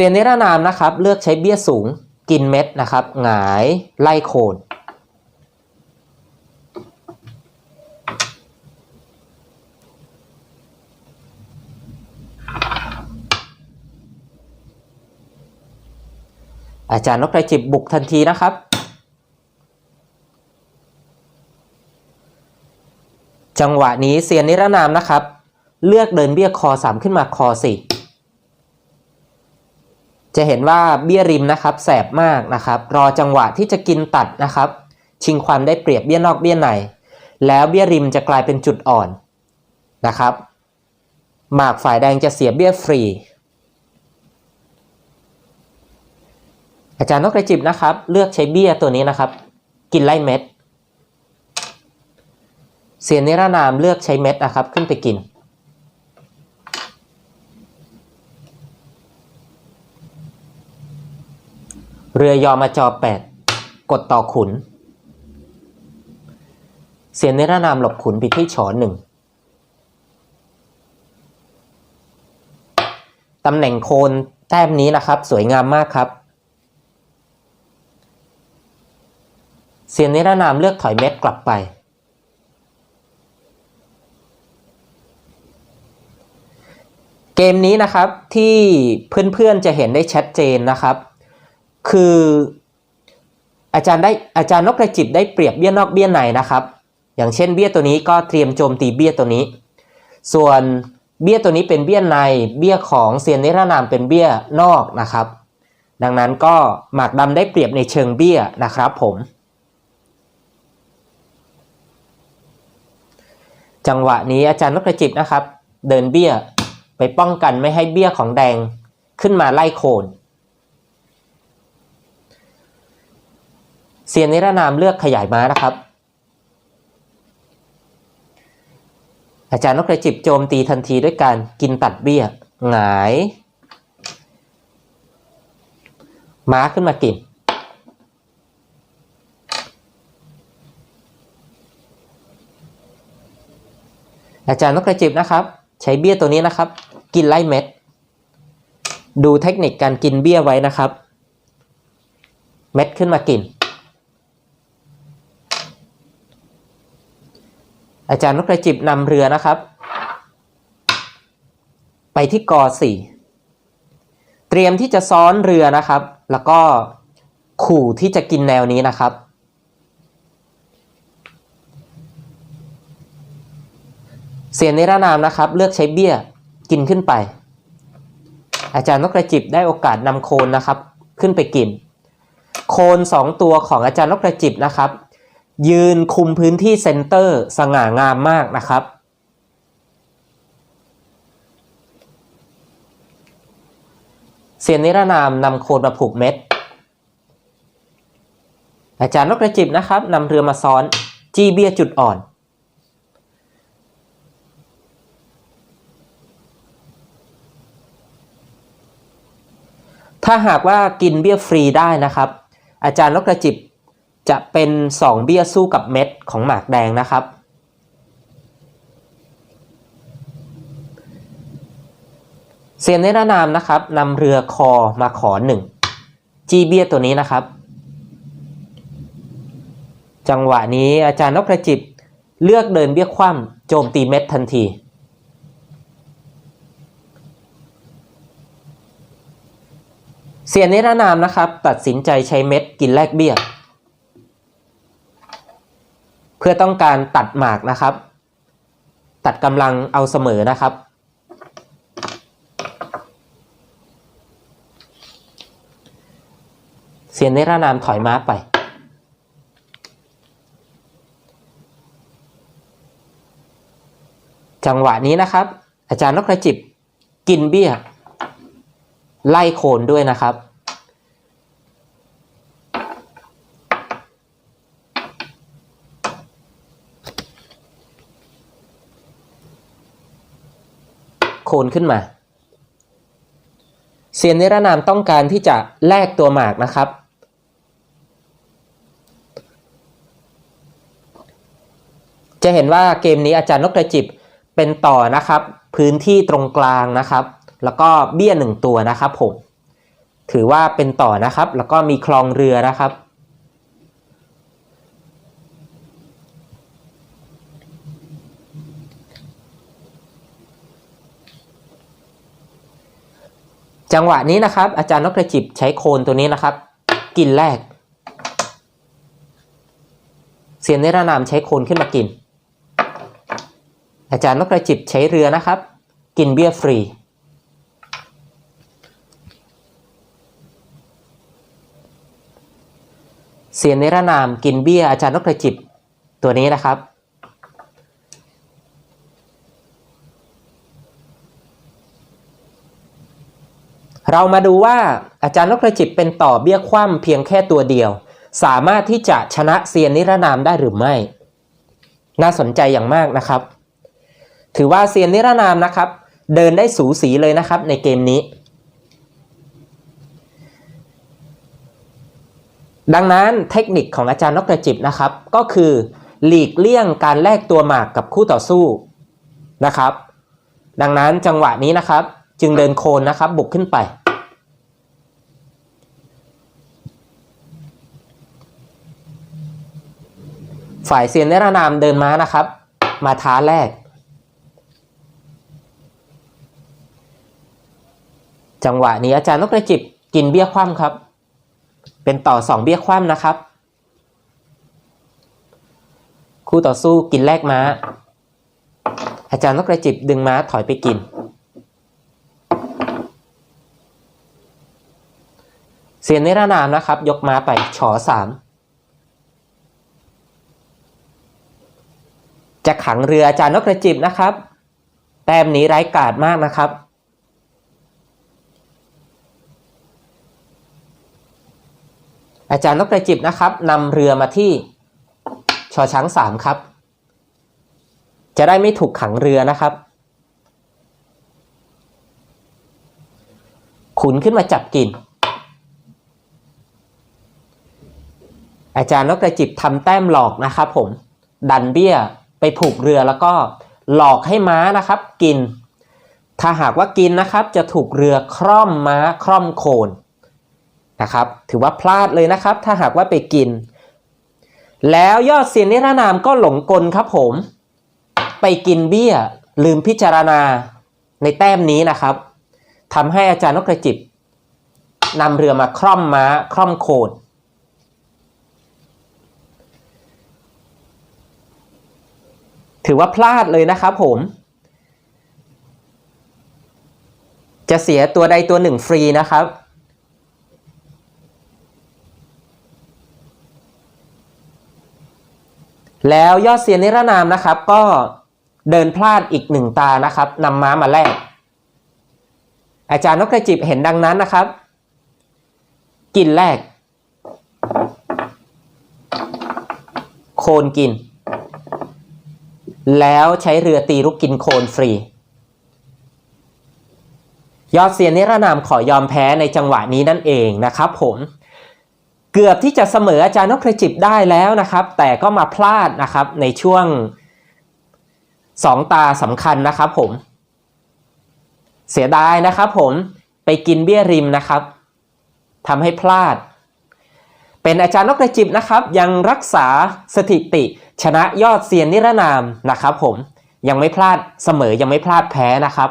เซียนนิรนามนะครับ เลือกใช้เบี้ยสูงกินเม็ดนะครับ หงายไล่โคนอาจารย์นกกรจิบบุกทันทีนะครับ จังหวะนี้เซียนนิรนามนะครับ เลือกเดินเบี้ยคอ 3 ขึ้นมาคอ4 จะเห็นว่าเบี้ยริมนะครับแสบมากนะครับ รอจังหวะที่จะกินตัดนะครับ ชิงความได้เปรียบเบี้ยนอกเบี้ยใน แล้วเบี้ยริมจะกลายเป็นจุดอ่อนนะครับ หมากฝ่ายแดงจะเสียเบี้ยฟรี อาจารย์นกกระจิบนะครับ เลือกใช้เบี้ยตัวนี้นะครับ กินไล่เม็ดเสียนนิรนามเลือกใช้เม็ดนะครับ ขึ้นไปกิน เรือยอมาจอแปดกดต่อขุน เสียนนิรนามหลบขุนไปที่ฉอหนึ่งตำแหน่งโคนแต้มนี้นะครับ สวยงามมากครับ เสียนนิรนามเลือกถอยเม็ดกลับไป เกมนี้นะครับที่เพื่อนๆจะเห็นได้ชัดเจนนะครับ คืออาจารย์ได้อาจารย์นกกระจิบได้เปรียบเบี้ยนอกเบี้ยในนะครับ อย่างเช่นเบี้ยตัวนี้ก็เตรียมโจมตีเบี้ยตัวนี้ ส่วนเบี้ยตัวนี้เป็นเบี้ยในเบี้ยของเซียนนิรนามเป็นเบี้ยนอกนะครับ ดังนั้นก็หมากดำได้เปรียบในเชิงเบี้ยนะครับผม จังหวะนี้อาจารย์นกกระจิบนะครับ เดินเบี้ยไปป้องกันไม่ให้เบี้ยของแดงขึ้นมาไล่โคน เซียนนิรนามเลือกขยายม้านะครับ อาจารย์นกกระจิบโจมตีทันทีด้วยการกินตัดเบี้ยหงาย ม้าขึ้นมากิน อาจารย์นกกระจิบนะครับ ใช้เบี้ยตัวนี้นะครับ กินไล่เม็ด ดูเทคนิคการกินเบี้ยไว้นะครับ เม็ดขึ้นมากิน อาจารย์นกกระจิบนำเรือนะครับ ไปที่กอสี่เตรียมที่จะซ้อนเรือนะครับ แล้วก็ขู่ที่จะกินแนวนี้นะครับ เสียนนิรนามนะครับ เลือกใช้เบี้ยกินขึ้นไป อาจารย์นกกระจิบได้โอกาสนำโคนนะครับ ขึ้นไปกิน โคนสองตัวของอาจารย์นกกระจิบนะครับ ยืนคุมพื้นที่เซนเตอร์สง่างามมากนะครับ เสียนนิรนามนำโคนมาผูกเม็ด อาจารย์นกกระจิบนะครับนำเรือมาซ้อนจีเบียจุดอ่อน ถ้าหากว่ากินเบี้ยฟรีได้นะครับ อาจารย์นกกระจิบ จะเป็น 2 เบี้ยสู้กับเม็ดของหมากแดงนะครับเสียนนิรนามนะครับนำเรือคอมาขอหนึ่งจีเบี้ยตัวนี้นะครับ จังหวะนี้อาจารย์นกกระจิบเลือกเดินเบี้ยคว่ำโจมตีเม็ดทันทีเสียนนิรนามนะครับ ตัดสินใจใช้เม็ดกินแลกเบี้ย เพื่อต้องการตัดหมากนะครับ ตัดกำลังเอาเสมอนะครับ เสียนนิรนามถอยม้าไป จังหวะนี้นะครับ อาจารย์นกกระจิบกินเบี้ย ไล่โคนด้วยนะครับ โคนขึ้นมาเซียนนิรนามต้องการที่จะแลกตัวหมากนะครับ จะเห็นว่าเกมนี้อาจารย์นกกระจิบเป็นต่อนะครับ พื้นที่ตรงกลางนะครับ แล้วก็เบี้ยหนึ่งตัวนะครับผม ถือว่าเป็นต่อนะครับ แล้วก็มีคลองเรือนะครับ จังหวะนี้นะครับ อาจารย์นกกระจิบใช้โคนตัวนี้นะครับ กินแรก เสียนนิรนามใช้โคนขึ้นมากิน อาจารย์นกกระจิบใช้เรือนะครับ กินเบี้ยฟรี เสียนนิรนามกินเบี้ยอาจารย์นกกระจิบตัวนี้นะครับ เรามาดูว่าอาจารย์นกกระจิบเป็นต่อเบี้ยคว่ำเพียงแค่ตัวเดียว สามารถที่จะชนะเซียนนิรนามได้หรือไม่ น่าสนใจอย่างมากนะครับ ถือว่าเซียนนิรนามนะครับ เดินได้สูสีเลยนะครับในเกมนี้ ดังนั้นเทคนิคของอาจารย์นกกระจิบนะครับ ก็คือหลีกเลี่ยงการแลกตัวหมากกับคู่ต่อสู้นะครับ ดังนั้นจังหวะนี้นะครับ จึงเดินโคนนะครับบุกขึ้นไป ฝ่ายเซียนเนรนามเดินม้านะครับ มาท้าแรก จังหวะนี้อาจารย์นกกระจิบกินเบี้ยคว่ำครับ เป็นต่อสองเบี้ยคว่ำนะครับ คู่ต่อสู้กินแรกม้า อาจารย์นกกระจิบดึงม้าถอยไปกิน เสียนนิรนามนะครับ ยกม้าไปฉอสามจะขังเรืออาจารย์นกกระจิบนะครับ แต้มนี้ไร้กาดมากนะครับ อาจารย์นกกระจิบนะครับนำเรือมาที่ชอช้างสามครับ จะได้ไม่ถูกขังเรือนะครับ ขุนขึ้นมาจับกิน อาจารย์นกกระจิบทำแต้มหลอกนะครับผมดันเบี้ยไปผูกเรือแล้วก็หลอกให้ม้านะครับกิน ถ้าหากว่ากินนะครับ จะถูกเรือคร่อมม้าคร่อมโคนนะครับ ถือว่าพลาดเลยนะครับ ถ้าหากว่าไปกิน แล้วยอดเซียนนิรนามก็หลงกลครับผม ไปกินเบี้ยลืมพิจารณาในแต้มนี้นะครับทำให้อาจารย์นกกระจิบนำเรือมาคร่อมม้าคร่อมโคน ถือว่าพลาดเลยนะครับผม จะเสียตัวใดตัวหนึ่งฟรีนะครับ แล้วยอดเซียนนิรนามนะครับ ก็เดินพลาดอีกหนึ่งตานะครับนำม้ามาแลกอาจารย์นกกระจิบเห็นดังนั้นนะครับ กินแรก โคนกิน แล้วใช้เรือตีรุกกินโคนฟรี ยอดเซียนนิรนามขอยอมแพ้ในจังหวะนี้นั่นเองนะครับผมเกือบที่จะเสมออาจารย์นกกระจิบได้แล้วนะครับ แต่ก็มาพลาดนะครับในช่วงสองตาสำคัญนะครับผม เสียดายนะครับผมไปกินเบี้ยริมนะครับทำให้พลาด เป็นอาจารย์นกกระจิบนะครับ ยังรักษาสถิติ ชนะยอดเซียนนิรนามนะครับผมยังไม่พลาดเสมอยังไม่พลาดแพ้นะครับ